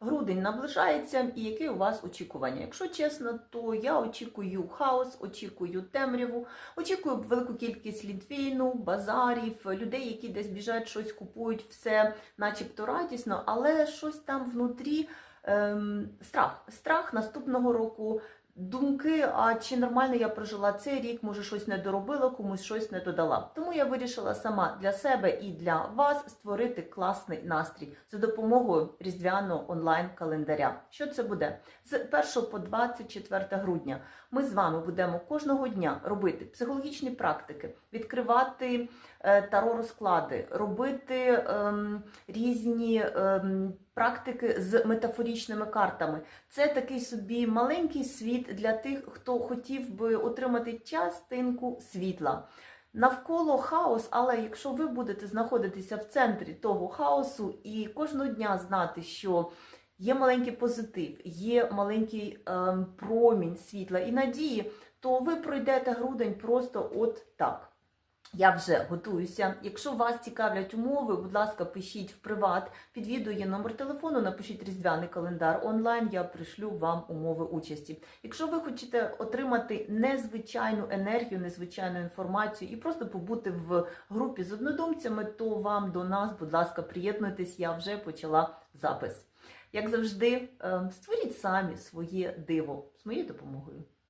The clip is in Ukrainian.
Грудень наближається, і яке у вас очікування? Якщо чесно, то я очікую хаос, очікую темряву, очікую велику кількість літвійну, базарів, людей, які десь біжать, щось купують, все начебто радісно, але щось там внутрі ем, страх. Страх наступного року. Думки, а чи нормально я прожила цей рік, може щось не доробила, комусь щось не додала. Тому я вирішила сама для себе і для вас створити класний настрій за допомогою різдвяного онлайн-календаря. Що це буде? З 1 по 24 грудня ми з вами будемо кожного дня робити психологічні практики, відкривати е, таро розклади, робити ем, різні ем, практики з метафорічними картами. Це такий собі маленький світ для тих, хто хотів би отримати частинку світла. Навколо хаос, але якщо ви будете знаходитися в центрі того хаосу і кожного дня знати, що є маленький позитив, є маленький ем, промінь світла і надії, то ви пройдете грудень просто от так. Я вже готуюся. Якщо вас цікавлять умови, будь ласка, пишіть в приват. Під відео є номер телефону, напишіть різдвяний календар онлайн. Я пришлю вам умови участі. Якщо ви хочете отримати незвичайну енергію, незвичайну інформацію і просто побути в групі з однодумцями, то вам до нас, будь ласка, приєднуйтесь. Я вже почала запис. Як завжди, ем, створіть самі своє диво з моєю допомогою.